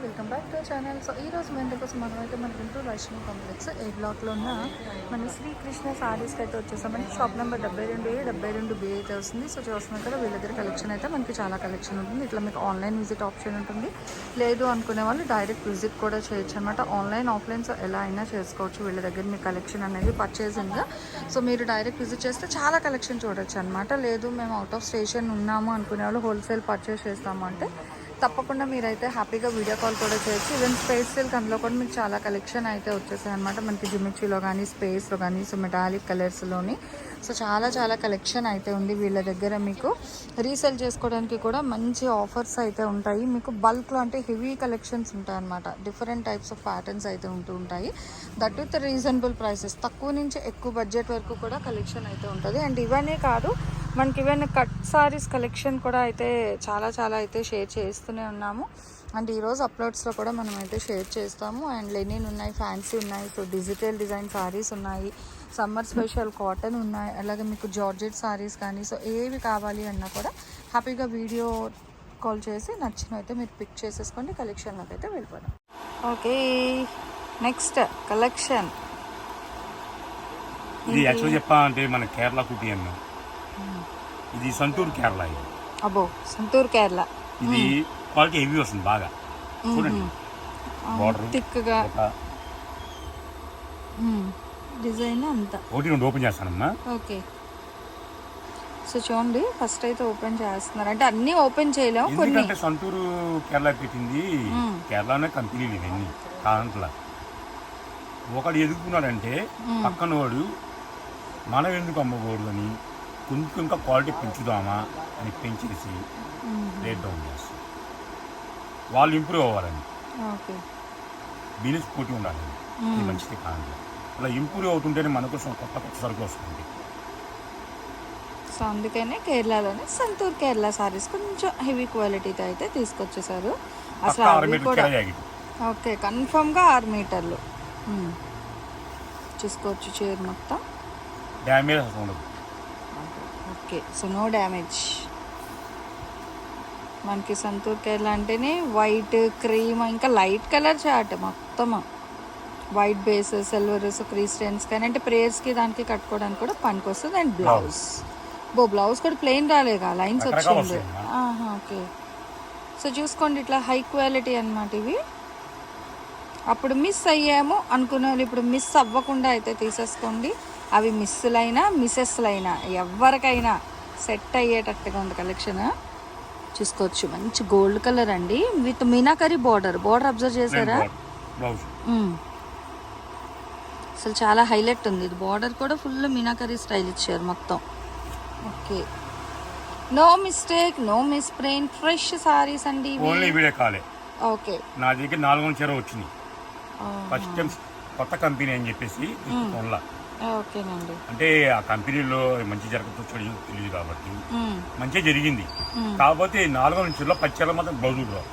Welcome back to channel. So ఈ రోజు మన కోసం మనం అయితే మన గుంటూరు వైష్ణవ కాంప్లెక్స్ ఏ బ్లాక్లో ఉన్న మన శ్రీకృష్ణ సారీస్కి అయితే వచ్చేసామని షాప్ నెంబర్ డెబ్బై రెండు ఏ డెబ్బై రెండు బి అయితే వస్తుంది. సో చూస్తున్నాం కదా వీళ్ళ దగ్గర కలెక్షన్ అయితే మనకి చాలా కలెక్షన్ ఉంటుంది. ఇట్లా మీకు ఆన్లైన్ విజిట్ ఆప్షన్ ఉంటుంది. లేదు అనుకునే వాళ్ళు డైరెక్ట్ విజిట్ కూడా చేయొచ్చు అనమాట ఆన్లైన్ ఆఫ్లైన్ సో ఎలా అయినా చేసుకోవచ్చు. వీళ్ళ దగ్గర మీ కలెక్షన్ అనేది పర్చేసింగ్ సో మీరు డైరెక్ట్ విజిట్ చేస్తే చాలా కలెక్షన్ చూడొచ్చు అనమాట లేదు మేము అవుట్ ఆఫ్ స్టేషన్ ఉన్నాము అనుకునే వాళ్ళు హోల్సేల్ పర్చేస్ చేస్తాము అంటే తప్పకుండా మీరైతే హ్యాపీగా వీడియో కాల్ కూడా చేయొచ్చు. ఈవెన్ స్పేస్ సిల్క్ అందులో కూడా మీకు చాలా కలెక్షన్ అయితే వచ్చేసాయి అనమాట మనకి జిమిచ్లో కానీ స్పేస్లో కానీ సో మెటాలిక్ కలర్స్లోని సో చాలా చాలా కలెక్షన్ అయితే ఉంది వీళ్ళ దగ్గర మీకు. రీసేల్ చేసుకోవడానికి కూడా మంచి ఆఫర్స్ అయితే ఉంటాయి. మీకు బల్క్లో అంటే హెవీ కలెక్షన్స్ ఉంటాయన్నమాట డిఫరెంట్ టైప్స్ ఆఫ్ ప్యాటర్న్స్ అయితే ఉంటూ ఉంటాయి. దట్ విత్ రీజనబుల్ ప్రైసెస్ తక్కువ నుంచి ఎక్కువ బడ్జెట్ వరకు కూడా కలెక్షన్ అయితే ఉంటుంది. అండ్ ఇవన్నీ కాదు మనకి ఈవెన్ కట్ సారీస్ కలెక్షన్ కూడా అయితే చాలా చాలా అయితే షేర్ చేస్తూనే ఉన్నాము. అండ్ ఈరోజు అప్లోడ్స్లో కూడా మనం అయితే షేర్ చేస్తాము. అండ్ లెనిన్ ఉన్నాయి ఫ్యాన్సీ ఉన్నాయి. సో డిజిటల్ డిజైన్ సారీస్ ఉన్నాయి. సమ్మర్ స్పెషల్ కాటన్ ఉన్నాయి. అలాగే మీకు జార్జెట్ సారీస్ కానీ సో ఏవి కావాలి అన్నా కూడా హ్యాపీగా వీడియో కాల్ చేసి నచ్చినైతే మీరు పిక్ చేసేసుకోండి. కలెక్షన్లోకి అయితే వెళ్ళిపోదాం. ఓకే నెక్స్ట్ కలెక్షన్ ఇది యాక్చువల్ చెప్పాలంటే మన కేరళ కుట్టి అన్న ఇది సంతూర్ కేరళ ఇది. అబ్బో సంతూర్ కేరళ. ఇది క్వాలిటీ హెవీ వస్తుంది బాగా. చూడండి. బార్డర్ థిక్గా. డిజైన్ అంతా. ఒకటి రెండు ఓపెన్ చేస్తానమ్మా. ఓకే. సో చూడండి ఫస్ట్ అయితే ఓపెన్ చేస్తున్నారు. అంటే అన్నీ ఓపెన్ చేయలేము కొన్ని. సంతూరు కేరళ పెట్టింది. కేరళనే కంపెనీలు ఇవన్నీ కాదంట్లా. ఒకడు ఎదుగుతున్నాడంటే పక్కన వాడు మనం ఎందుకు అమ్మకూడదు అని కొంచెం ఇంకా క్వాలిటీ పెంచుదామా అని పెంచేసి రేట్ డౌన్ చేస్తాం. వాళ్ళు ఇంప్రూవ్ అవ్వాలని ఓకే. బిజినెస్ పోటీ ఉండాలి ఇది మంచిది కాదు. అలా ఇంప్రూవ్ అవుతుంటేనే మన కోసం కొత్త కొత్త సరుకు వస్తుంది సో అందుకనే కేరళలోనే సంతూర్ కేరళ సారీస్ కొంచెం హెవీ క్వాలిటీతో అయితే తీసుకొచ్చేసారు. అసలు అవి కూడా ఓకే కన్ఫర్మ్గా ఆరు మీటర్లు. చూసుకోవచ్చు చైర్ మొత్తం. డ్యామేజ్ ఉండదు. ఓకే సో నో డ్యామేజ్ మనకి సంతూర్ కేరళ అంటేనే వైట్ క్రీమ్ ఇంకా లైట్ కలర్ చాట్ మొత్తం white base silver so Christians కానీ అంటే ప్రేయర్స్కి దానికి కట్టుకోవడానికి కూడా పనికి వస్తుంది. అండ్ బ్లౌజ్ బో బ్లౌజ్ కూడా ప్లెయిన్ రాలేగా? లైన్స్ వచ్చింది. ఓకే. సో చూసుకోండి ఇట్లా హై క్వాలిటీ అన్నమాట ఇవి. అప్పుడు మిస్ అయ్యాము అనుకునే వాళ్ళు ఇప్పుడు మిస్ అవ్వకుండా అయితే తీసేసుకోండి. అవి మిస్సులైనా మిస్సెస్లైనా ఎవరికైనా సెట్ అయ్యేటట్టుగా ఉంది కలెక్షన్. చూసుకోవచ్చు. మంచి గోల్డ్ కలర్ అండి. With meenakari border. Border observe చేశారా. అసలు చాలా హైలైట్ ఉంది. ఇది బార్డర్ కూడా ఫుల్ మీనాకరీ స్టైల్ ఇచ్చారు మొత్తం. Okay. No mistake no miss plain fresh sarees అండి ఓన్లీ వీడియో కాలే. ఓకే. నా దగ్గర నాలుగు చీర వచ్చింది ఫస్ట్ టైం కొత్త కంపెనీ అని చెప్పేసి ఓకేనండి. అంటే ఆ కంపెనీలో మంచి జరగదు చెడు తెలియదు కాబట్టి. మంచిగా జరిగింది. కాకపోతే నాలుగు పది చీరలు మాత్రం బ్లౌజులు రావు.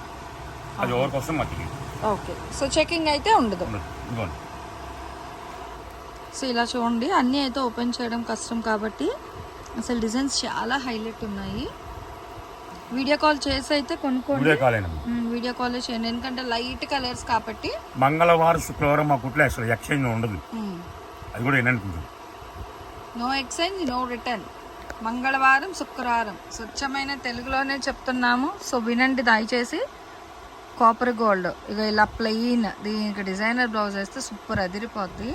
అది ఎవరికి వస్తుంది మాకు తెలియదు. ఓకే. సో చెకింగ్ అయితే ఉండదు. ఇదిగోండి. సో ఇలా చూడండి అన్నీ అయితే ఓపెన్ చేయడం కష్టం కాబట్టి అసలు డిజైన్స్ చాలా హైలైట్ ఉన్నాయి. వీడియో కాల్ చేసి అయితే కొనుక్కోండి. వీడియో కాల్ చేయండి. ఎందుకంటే లైట్ కలర్స్ కాబట్టి. మంగళవారం శుక్రవారం మా కుట్లో అసలు. ఎక్స్చేంజ్ ఉండదు. అది కూడా ఏంటంటే నో ఎక్స్చేంజ్ నో రిటర్న్ మంగళవారం శుక్రవారం. స్వచ్ఛమైన తెలుగులోనే చెప్తున్నాము. సో వినండి దయచేసి. కాపర్ గోల్డ్ ఇక ఇలా ప్లెయిన్ దీనికి డిజైనర్ బ్లౌజ్ వేస్తే super అదిరిపోద్ది.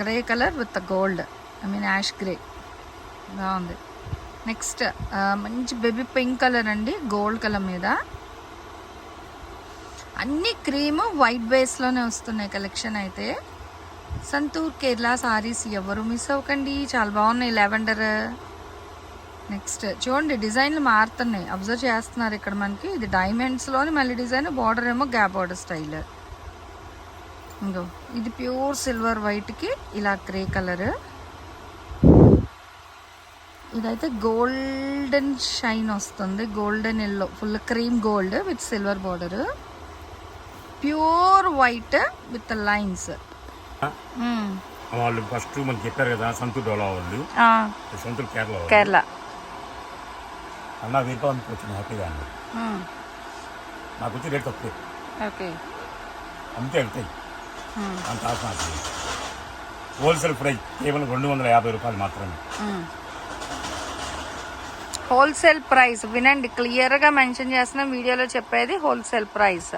Grey colour with gold I mean ash grey బాగుంది. నెక్స్ట్ మంచి బేబీ పింక్ కలర్ అండి. గోల్డ్ కలర్ మీద. అన్ని క్రీము వైట్ బేస్లోనే వస్తున్నాయి కలెక్షన్ అయితే. సంతూర్ కేరళ సారీస్ ఎవరు మిస్ అవ్వకండి. చాలా బాగున్నాయి. లెవెండర్ నెక్స్ట్ చూడండి డిజైన్లు మారుతున్నాయి. అబ్జర్వ్ చేస్తున్నారు ఇక్కడ మనకి. ఇది డైమండ్స్లోని మళ్ళీ డిజైన్ బార్డర్ ఏమో గ్యాప్ బార్డర్ స్టైల్ ఇంకో. ఇది ప్యూర్ సిల్వర్ వైట్కి ఇలా గ్రే కలర్ ఇదైతే గోల్డెన్ షైన్ వస్తుంది. Golden yellow full cream gold with silver border pure white with lines వాళ్ళు ఫస్ట్ మనకి చెప్పారు కదా సంతూర్ డోలా వాళ్ళు. సంతూర్ కేరళ. కేరళ. అన్న వీరితో అనుకోవచ్చు హ్యాపీగా అన్న నాకు వచ్చి రేట్ తక్కువ. అమ్మితే వెళ్తాయి. అంత ఆశ. హోల్సేల్ ప్రైస్ కేవలం రెండు వందల యాభై రూపాయలు మాత్రమే. హోల్సేల్ ప్రైస్ వినండి క్లియర్గా మెన్షన్ చేస్తున్న వీడియోలో చెప్పేది హోల్సేల్ ప్రైస్.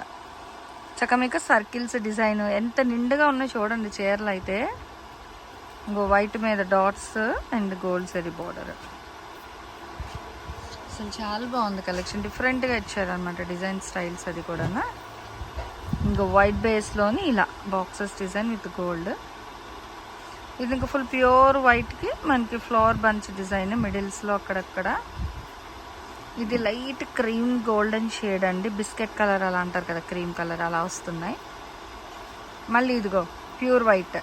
చక్క మీకు సర్కిల్స్ డిజైన్ ఎంత నిండుగా ఉన్నాయో చూడండి చీరలు అయితే. ఇంకో వైట్ మీద dots and gold sari border. అసలు చాలా బాగుంది కలెక్షన్. డిఫరెంట్గా ఇచ్చారనమాట డిజైన్ స్టైల్స్ అది కూడా ఇంకో వైట్ బేస్లోని ఇలా బాక్సెస్ డిజైన్ విత్ గోల్డ్ ఇది ఇంకా ఫుల్ ప్యూర్ వైట్కి మనకి ఫ్లవర్ బంచ్ డిజైన్ మిడిల్స్లో అక్కడక్కడ. ఇది లైట్ క్రీమ్ గోల్డెన్ షేడ్ అండి. బిస్కెట్ కలర్ అలా అంటారు కదా క్రీమ్ కలర్ అలా వస్తున్నాయి. మళ్ళీ ఇదిగో pure white.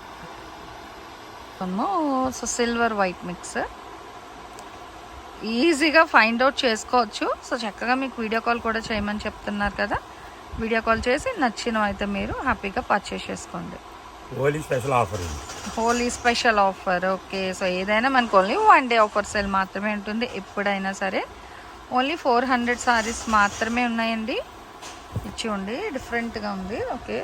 So silver white mix. ఈజీగా ఫైండ్ అవుట్ చేసుకోవచ్చు. సో చక్కగా మీకు వీడియో కాల్ కూడా చేయమని చెప్తున్నారు కదా. వీడియో కాల్ చేసి నచ్చినవి అయితే మీరు హ్యాపీగా పర్చేస్ చేసుకోండి. Holi special offer Holi special offer. Okay so ఏదైనా మనకు only one day offer sale మాత్రమే ఉంటుంది. ఎప్పుడైనా సరే ఓన్లీ ఫోర్ హండ్రెడ్ సారీస్ మాత్రమే ఉన్నాయండి. ఇచ్చి ఉండి డిఫరెంట్గా ఉంది. Okay.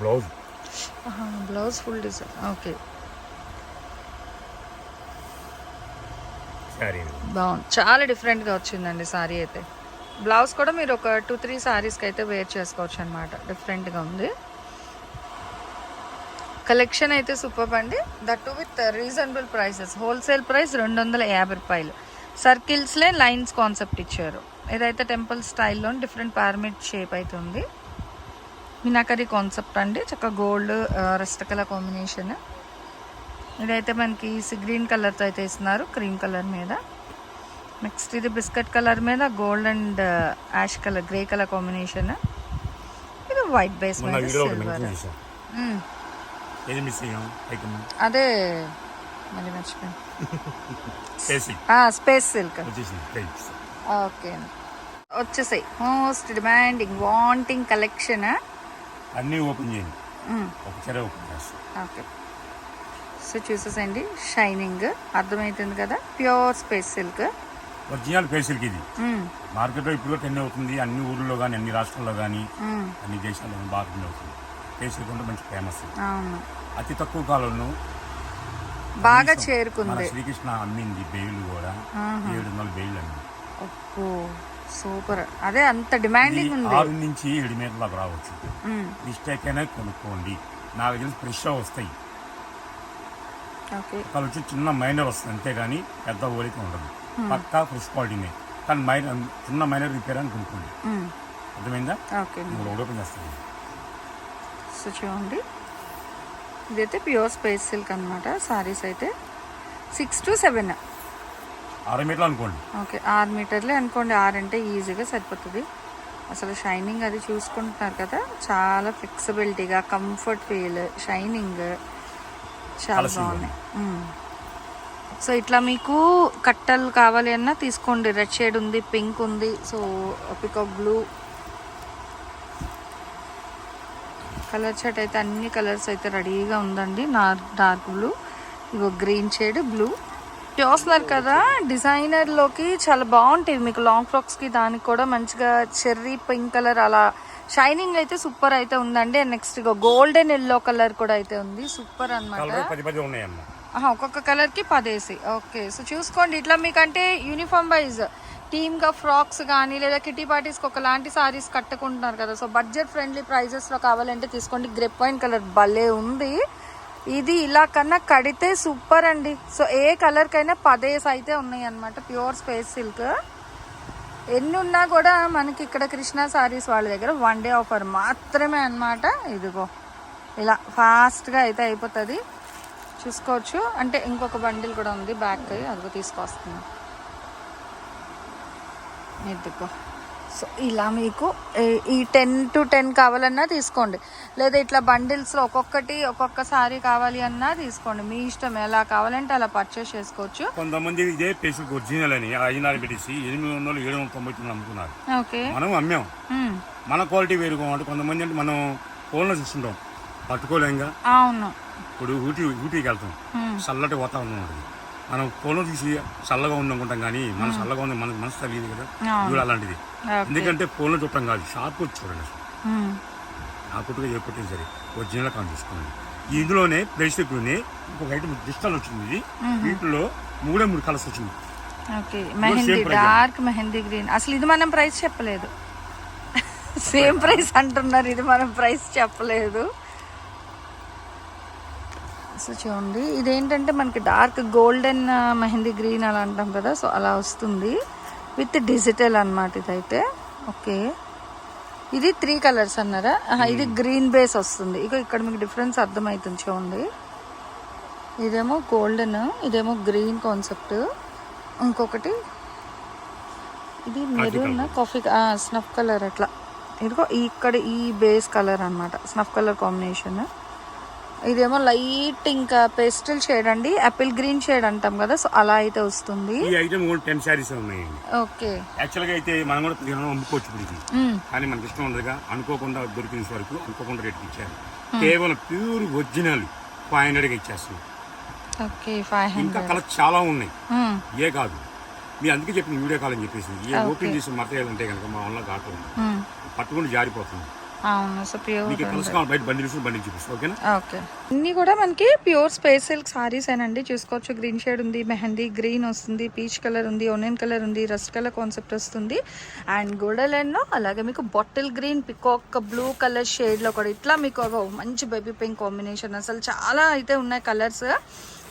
Blouse? Blouse full design. Okay. బాగుంది. చాలా డిఫరెంట్గా వచ్చిందండి సారీ అయితే. బ్లౌజ్ కూడా మీరు ఒక టూ త్రీ సారీస్కి అయితే వేర్ చేసుకోవచ్చు అనమాట డిఫరెంట్గా ఉంది. కలెక్షన్ అయితే సూపర్ అండి. That with reasonable prices wholesale price రెండు వందల యాభై రూపాయలు. సర్కిల్స్లే లైన్స్ కాన్సెప్ట్ ఇచ్చారు. ఇదైతే టెంపుల్ స్టైల్లో డిఫరెంట్ పార్మిట్ షేప్ అయితే ఉంది. మినాకరీ కాన్సెప్ట్ అండి. చక్కగా గోల్డ్ రెస్ట్ కలర్ కాంబినేషన్ ఇదైతే మనకి గ్రీన్ కలర్తో అయితే ఇస్తున్నారు క్రీమ్ కలర్ మీద. నెక్స్ట్ ఇది బిస్కెట్ కలర్ మీద gold and ash colour grey colour combination ఇది వైట్ బేస్ మీద సిల్వర్ ఏది మిస్ అయ్యాం ఐటమ్ అదే మళ్ళీ మర్చిపోయాను. చేసి స్పేస్ సిల్క్ వచ్చేసింది. ఓకే. వచ్చేసాయి. మోస్ట్ డిమాండింగ్ వాంటింగ్ కలెక్షన్ అన్నీ ఓపెన్ చేయండి. ఒక చెర ఓపెన్ చేస్తాం. ఓకే. సో చూసేసండి షైనింగ్ అర్థమవుతుంది కదా? ప్యూర్ స్పేస్ సిల్క్ ఒరిజినల్ ఫేషియల్కి ఇది. మార్కెట్లో ఇప్పుడు టెన్ అవుతుంది? అన్ని ఊర్లలో కానీ అన్ని రాష్ట్రాల్లో కానీ అన్ని దేశాల్లో బాగా అవుతుంది. ఫేషియల్ కొంటే మంచి ఫేమస్ అవును. అతి తక్కువ కాలంలో బాగా చేరుకుంది. శ్రీకృష్ణ అమ్మింది బెయిల్ కూడా. ఏడు వందల బెయిల్ అమ్మింది సూపర్. అదే అంత డిమాండింగ్ ఉంది. ఆరు నుంచి ఏడు మీటర్లకు రావచ్చు. మిస్టేక్ అయినా కొనుక్కోండి. నాకు తెలిసి ఫ్రెష్గా వస్తాయి. ఒకళ్ళు వచ్చి చిన్న మైనర్ వస్తుంది అంతేగాని పెద్ద ఓలిక ఉండదు. పక్కా ఫ్రెష్ క్వాలిటీనే కానీ మైనర్ చిన్న మైనర్ రిపేర్ అని కొనుక్కోండి. అర్థమైందా? ఓకే. మూడు ఓపెన్ చేస్తాను. సో చూడండి. ఇదైతే ప్యూర్ స్పేస్ సిల్క్ అనమాట సారీస్ అయితే సిక్స్ టు సెవెన్. ఆరు మీటర్లు అనుకోండి. ఓకే ఆరు మీటర్లే అనుకోండి. ఆరు అంటే ఈజీగా సరిపోతుంది. అసలు షైనింగ్ అది చూసుకుంటున్నారు కదా చాలా ఫ్లెక్సిబిలిటీగా కంఫర్ట్ ఫీల్ షైనింగ్ చాలా బాగున్నాయి. సో ఇట్లా మీకు కట్టలు కావాలి అన్నా తీసుకోండి. రెడ్ షేడ్ ఉంది పింక్ ఉంది. So peacock blue colour chart అయితే అన్ని కలర్స్ అయితే రెడీగా ఉందండి. నా డార్క్ బ్లూ ఇగో గ్రీన్ షేడ్ బ్లూ. చూస్తున్నారు కదా డిజైనర్లోకి చాలా బాగుంటాయి మీకు లాంగ్ ఫ్రాక్స్కి దానికి కూడా మంచిగా చెర్రీ పింక్ కలర్ అలా షైనింగ్ అయితే సూపర్ అయితే ఉందండి. నెక్స్ట్ ఇగో గోల్డెన్ ఎల్లో కలర్ కూడా అయితే ఉంది. సూపర్ ఆహా, ఒక్కొక్క కలర్కి పదేసి. ఓకే సో చూసుకోండి. ఇట్లా మీకంటే యూనిఫామ్ వైజ్ టీమ్గా ఫ్రాక్స్ కానీ లేదా కిటీ పార్టీస్కి ఒకలాంటి సారీస్ కట్టుకుంటున్నారు కదా. సో బడ్జెట్ ఫ్రెండ్లీ ప్రైజెస్లో కావాలంటే తీసుకోండి. గ్రెప్ వైన్ కలర్ భలే ఉంది. ఇది ఇలా కన్నా కడితే సూపర్ అండి. సో ఏ కలర్కైనా పదేసి అయితే ఉన్నాయి అనమాట ప్యూర్ స్పేస్ సిల్క్. ఎన్ని ఉన్నా కూడా మనకి ఇక్కడ కృష్ణ సారీస్ వాళ్ళ దగ్గర వన్ డే ఆఫర్ మాత్రమే అన్నమాట. ఇదిగో ఇలా ఫాస్ట్గా అయితే అయిపోతుంది. చూసుకోవచ్చు. అంటే ఇంకొక బండిల్ కూడా ఉంది బ్యాక్. అదిగో తీసుకొస్తుంది ఇదిగో సో ఇలా మీకు ఈ- టెన్ టు టెన్ కావాలన్నా తీసుకోండి. లేదా ఇట్లా బండిల్స్లో ఒక్కొక్కటి ఒక్కొక్క సారీ కావాలి అన్నా తీసుకోండి. మీ ఇష్టం ఎలా కావాలంటే అలా పర్చేస్ చేసుకోవచ్చు. కొంతమంది ఇదే పేసులకు ఒరిజినల్ అని ఐదున్నర పెట్టేసి ఎనిమిది వందలు ఏడు వందల తొంభై తొమ్మిది అమ్ముతున్నారు. ఓకే. మనం అమ్మాం. మ్మ్. మన క్వాలిటీ వేరుగా అంటే కొంతమంది అంటే మనం ఫోన్లో చూస్తుంటాం. పట్టుకోలేంగా అవును. ఇప్పుడు ఊటీ ఊటీకి వెళ్తాం. చల్లటి వాతావరణం ఉంటుంది. మనం ఫోన్లో చూసి చల్లగా ఉందనుకుంటాం కానీ మన చల్లగా ఉంది మనకు మనసు తెలియదు కదా. చూడ అలాంటిది. ఎందుకంటే ఫోన్లో చూడటం కాదు షాప్కి వచ్చి చూడండి అసలు. పుట్టుగా ఏ పుట్టిన సరే ఒరిజినల్ కాన్ చూసుకోండి. ఇందులోనే ప్రైస్ ఎక్కువనే ఇంకొక ఐటమ్ డిజిటల్ వచ్చింది ఇది. వీటిలో మూడే మూడు కలర్స్ వచ్చింది. Okay. Mehndi. Dark mehndi green. అసలు ఇది మనం ప్రైస్ చెప్పలేదు. సేమ్ ప్రైస్ అంటున్నారు ఇది మనం ప్రైస్ చెప్పలేదు. సో చూడండి ఇదేంటంటే మనకి డార్క్ గోల్డెన్ మెహందీ గ్రీన్ అలా అంటాం కదా సో అలా వస్తుంది. విత్ డిజిటల్ అన్నమాట ఇదైతే. ఓకే. ఇది త్రీ కలర్స్ అన్నారా? ఇది గ్రీన్ బేస్ వస్తుంది. ఇక ఇక్కడ మీకు డిఫరెన్స్ అర్థమవుతుంది చూడండి. ఇదేమో గోల్డెన్ ఇదేమో గ్రీన్ కాన్సెప్ట్. ఇంకొకటి ఇది మెరూన్? కాఫీ స్నఫ్ కలర్ అట్లా. ఇదిగో ఇక్కడ ఈ బేస్ కలర్ అన్నమాట. Snuff colour combination. ఇదేమో లైట్ ఇంకా పేస్టల్ షేడ్ అండి యాపిల్ గ్రీన్ షేడ్ అంటాం కదా సో అలా అయితే వస్తుంది. ఈ ఐటమ్ కూడా టెన్ శారీస్ ఉన్నాయండి ఓకే. యాక్చువల్గా అయితే మనం కూడా అమ్ముకోవచ్చు ఇది. కానీ మనకి ఇష్టం ఉండదుగా అనుకోకుండా దొరికిన వరకు అనుకోకుండా రేట్కి ఇచ్చారు. కేవలం ప్యూర్ ఒరిజినల్ ఫైవ్ హండ్రెడ్కి ఇచ్చేస్తుంది ఓకే ఫైవ్ ఇంకా హండ్రెడ్ కలర్స్ చాలా ఉన్నాయి. ఏ కాదు. మీ అందుకే చెప్పిన వీడియో కాల్ అని చెప్పేసి ఏ ఓపెన్ చేసి మటరియల్ ఉంటే కనుక మా వల్ల కాదు పట్టుకుంటే జారిపోతుంది. అవును సో ప్యూర్ మీకు కలర్స్ కావాలి బయట బండి చూసి బండి చూపిస్తాను ఓకేనా? ఓకే. అన్నీ కూడా మనకి ప్యూర్ స్పేస్ సిల్క్ సారీస్ ఏనండి. చూసుకోవచ్చు గ్రీన్ షేడ్ ఉంది మెహందీ గ్రీన్ వస్తుంది పీచ్ కలర్ ఉంది ఒనియన్ కలర్ ఉంది రస్ట్ కలర్ కాన్సెప్ట్ వస్తుంది. అండ్ గోల్డెన్ ఎన్నో అలాగే మీకు bottle green peacock blue colour షేడ్లో కూడా ఇట్లా మీకు ఒక మంచి బేబీ పింక్ కాంబినేషన్ అసలు చాలా అయితే ఉన్నాయి కలర్స్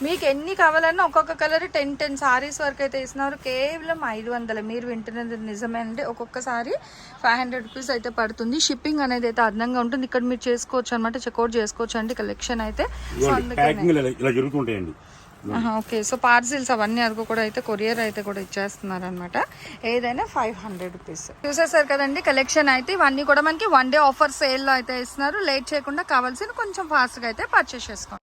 మీకు ఎన్ని కావాలన్నా ఒక్కొక్క కలర్ టెన్ టెన్ సారీస్ వరకు అయితే ఇస్తున్నారు. కేవలం ఐదు వందలు. మీరు వింటున్నది నిజమే అండి ఒక్కొక్క సారీ ఫైవ్ హండ్రెడ్ రూపీస్ అయితే పడుతుంది. షిప్పింగ్ అనేది అయితే అదనంగా ఉంటుంది. ఇక్కడ మీరు చేసుకోవచ్చు అనమాట చెక్అవుట్ చేసుకోవచ్చు అండి. కలెక్షన్ అయితే. ఓకే. సో పార్సిల్స్ అవన్నీ అరకు కూడా అయితే కొరియర్ అయితే కూడా ఇచ్చేస్తున్నారు అనమాట ఏదైనా ఫైవ్ హండ్రెడ్ రూపీస్ చూసేసారు కదండి. కలెక్షన్ అయితే ఇవన్నీ కూడా మనకి వన్ డే ఆఫర్ సేల్లో అయితే ఇస్తున్నారు. లేట్ చేయకుండా కావాల్సిన కొంచెం ఫాస్ట్గా అయితే పర్చేస్ చేసుకోండి.